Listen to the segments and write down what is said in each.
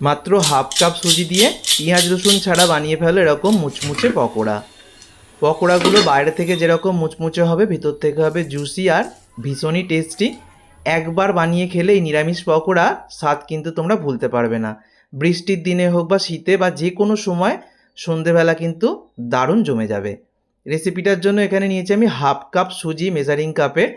মাত্র half cup সুজি দিয়ে পেঁয়াজ রসুন ছাড়া বানিয়ে ফেলো এরকম মুচমুচে পকোড়া। পকোড়াগুলো বাইরে থেকে যেরকম মুচমুচে হবে, ভিতর থেকে হবে জুসি আর ভীষণই টেস্টি। একবার বানিয়ে খেলে এই নিরামিষ পকোড়া স্বাদ কিন্তু তোমরা ভুলতে পারবে না। বৃষ্টির দিনে হোক বা শীতে বা যে কোনো সময়, সন্ধেবেলা কিন্তু দারুণ জমে যাবে। রেসিপিটার জন্য এখানে নিয়েছি আমি হাফ কাপ সুজি মেজারিং কাপের।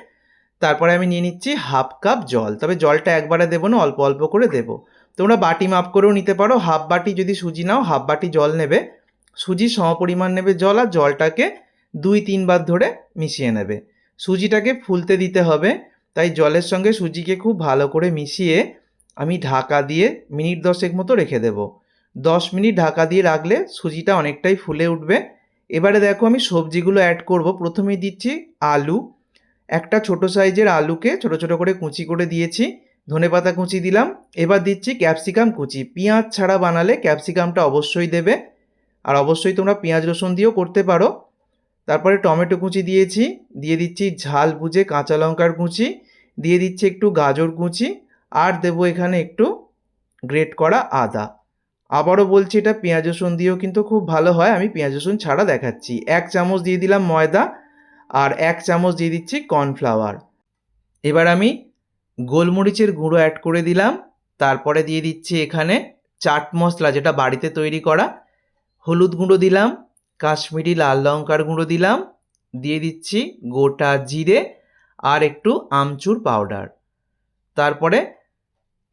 তারপরে আমি নিয়ে নিচ্ছি হাফ কাপ জল। তবে জলটা একবারে দেবো না, অল্প অল্প করে দেবো। তোমরা বাটি মাপ করেও নিতে পারো। হাফ বাটি যদি সুজি নাও, হাফ বাটি জল নেবে। সুজি সমপরিমাণ নেবে জল আর জলটাকে দুই, তিনবার ধরে মিশিয়ে নেবে। সুজিটাকে ফুলতে দিতে হবে, তাই জলের সঙ্গে সুজিকে খুব ভালো করে মিশিয়ে আমি ঢাকা দিয়ে মিনিট দশেক মতো রেখে দেবো। দশ মিনিট ঢাকা দিয়ে রাখলে সুজিটা অনেকটাই ফুলে উঠবে। এবারে দেখো আমি সবজিগুলো অ্যাড করব। প্রথমে দিচ্ছি আলু। একটা ছোট সাইজের আলুকে ছোট ছোট করে কুচি করে দিয়েছি। ধনেপাতা কুচি দিলাম, এবার দিচ্ছি ক্যাপসিকাম কুচি। পেঁয়াজ ছাড়া বানালে ক্যাপসিকামটা অবশ্যই দেবে। আর অবশ্যই তোমরা পেঁয়াজ রসুন দিয়েও করতে পারো। তারপরে টমেটো কুচি দিয়েছি, দিয়ে দিচ্ছি ঝাল বুঝে কাঁচা লঙ্কার কুচি, দিয়ে দিচ্ছি একটু গাজর কুচি, আর দেবো এখানে একটু গ্রেট করা আদা। আবারও বলছি, এটা পেঁয়াজ রসুন দিয়েও কিন্তু খুব ভালো হয়, আমি পেঁয়াজ রসুন ছাড়া দেখাচ্ছি। এক চামচ দিয়ে দিলাম ময়দা, আর এক চামচ দিয়ে দিচ্ছি কর্নফ্লাওয়ার। এবার আমি গোলমরিচের গুঁড়ো অ্যাড করে দিলাম। তারপরে দিয়ে দিচ্ছি এখানে চাট মশলা যেটা বাড়িতে তৈরি করা। হলুদ গুঁড়ো দিলাম, কাশ্মীরি লাল লঙ্কার গুঁড়ো দিলাম, দিয়ে দিচ্ছি গোটা জিরে আর একটু আমচুর পাউডার তারপরে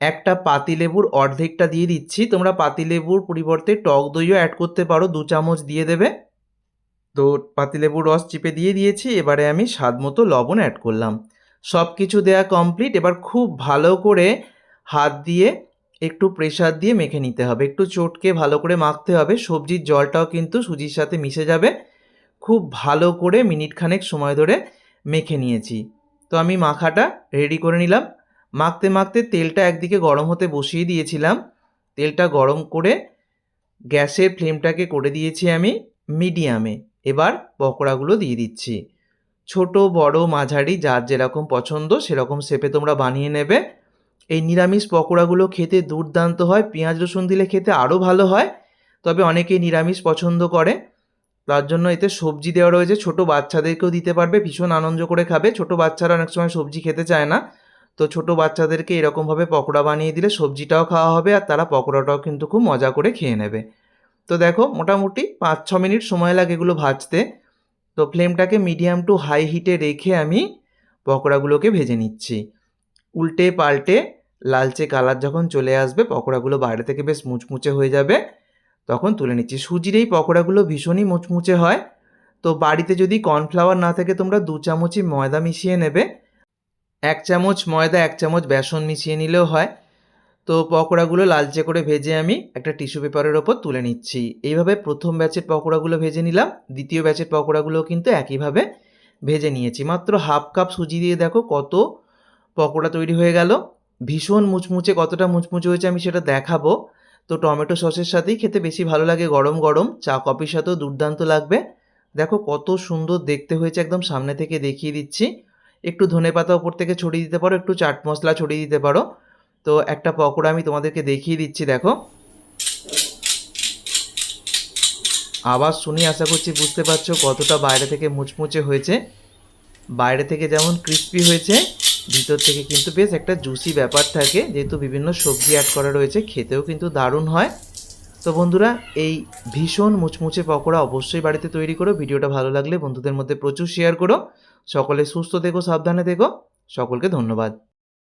একটা পাতিলেবুর অর্ধেকটা দিয়ে দিচ্ছি। তোমরা পাতিলেবুর পরিবর্তে টক দইও অ্যাড করতে পারো, দু চামচ দিয়ে দেবে। তো পাতিলেবুর রস চিপে দিয়ে দিয়েছি, এবারে আমি স্বাদ মতো লবণ অ্যাড করলাম। সব কিছু দেওয়া কমপ্লিট এবার খুব ভালো করে হাত দিয়ে একটু প্রেশার দিয়ে মেখে নিতে হবে। একটু চটকে ভালো করে মাখতে হবে। সবজির জলটাও কিন্তু সুজির সাথে মিশে যাবে। খুব ভালো করে মিনিট খানেক সময় ধরে মেখে নিয়েছি। তো আমি মাখাটা রেডি করে নিলাম। মাখতে মাখতে তেলটা একদিকে গরম হতে বসিয়ে দিয়েছিলাম। তেলটা গরম করে গ্যাসের ফ্লেমটাকে করে দিয়েছি আমি মিডিয়ামে এবার পকোড়াগুলো দিয়ে দিচ্ছি। ছোট, বড়, মাঝারি, যার যেরকম পছন্দ, সেরকম শেপে তোমরা বানিয়ে নেবে। এই নিরামিষ পকোড়াগুলো খেতে দুর্দান্ত হয়, পেঁয়াজ রসুন দিলে খেতে আরও ভালো হয়, তবে অনেকেই নিরামিষ পছন্দ করে। তার জন্য এতে সবজি দেওয়া রয়েছে। ছোট বাচ্চাদেরকেও দিতে পারবে, ভীষণ আনন্দ করে খাবে। ছোট বাচ্চারা অনেক সময় সবজি খেতে চায় না। তো ছোট বাচ্চাদেরকে এরকমভাবে পকোড়া বানিয়ে দিলে সবজিটাও খাওয়া হবে আর তারা পকোড়াটাও কিন্তু খুব মজা করে খেয়ে নেবে। তো দেখো, মোটামুটি পাঁচ ছ মিনিট সময় লাগে এগুলো ভাজতে। তো ফ্লেমটাকে মিডিয়াম টু হাই হিটে রেখে আমি পকোড়াগুলোকে ভেজে নিচ্ছি। উল্টে পাল্টে লালচে কালার যখন চলে আসবে, পকোড়াগুলো বাইরে থেকে বেশ মুচমুচে হয়ে যাবে, তখন তুলে নিচ্ছি। সুজির এই পকোড়াগুলো ভীষণই মুচমুচে হয়। তো বাড়িতে যদি কর্নফ্লাওয়ার না থাকে, তোমরা দু চামচই ময়দা মিশিয়ে নেবে। এক চামচ ময়দা, এক চামচ বেসন মিশিয়ে নিলেও হয়। তো পকোড়াগুলো লালচে করে ভেজে আমি একটা টিস্যু পেপারের ওপর তুলে নিচ্ছি। এইভাবে প্রথম ব্যাচের পকোড়াগুলো ভেজে নিলাম, দ্বিতীয় ব্যাচের পকোড়াগুলো কিন্তু একইভাবে ভেজে নিয়েছি। মাত্র হাফ কাপ সুজি দিয়ে দেখো কত পকোড়া তৈরি হয়ে গেল। ভীষণ মুচমুচে কতটা মুচমুচে হয়েছে আমি সেটা দেখাবো। তো টমেটো সসের সাথেই খেতে বেশি ভালো লাগে গরম গরম, চা কফির সাথেও দুর্দান্ত লাগবে। দেখো কত সুন্দর দেখতে হয়েছে একদম সামনে থেকে দেখিয়ে দিচ্ছি। একটু ধনে পাতা ওপর থেকে ছড়িয়ে দিতে পারো, একটু চাট মশলা ছড়িয়ে দিতে পারো। তো একটা পকোড়া আমি তোমাদেরকে দেখিয়ে দিচ্ছি, দেখো। আবার শুনি, আশা করছি বুঝতে পারছ কতটা বাইরে থেকে মুচমুচে হয়েছে। বাইরে থেকে যেমন ক্রিস্পি হয়েছে, ভিতর থেকে কিন্তু বেশ একটা জুসি ব্যাপার থাকে। যেহেতু বিভিন্ন সবজি অ্যাড করা রয়েছে, খেতেও কিন্তু দারুণ হয়। তো বন্ধুরা, এই ভীষণ মুচমুচে পকোড়া অবশ্যই বাড়িতে তৈরি করো। ভিডিওটা ভালো লাগলে বন্ধুদের মধ্যে প্রচুর শেয়ার করো। সকলে সুস্থ থেকো, সাবধানে থেকো। সকলকে ধন্যবাদ।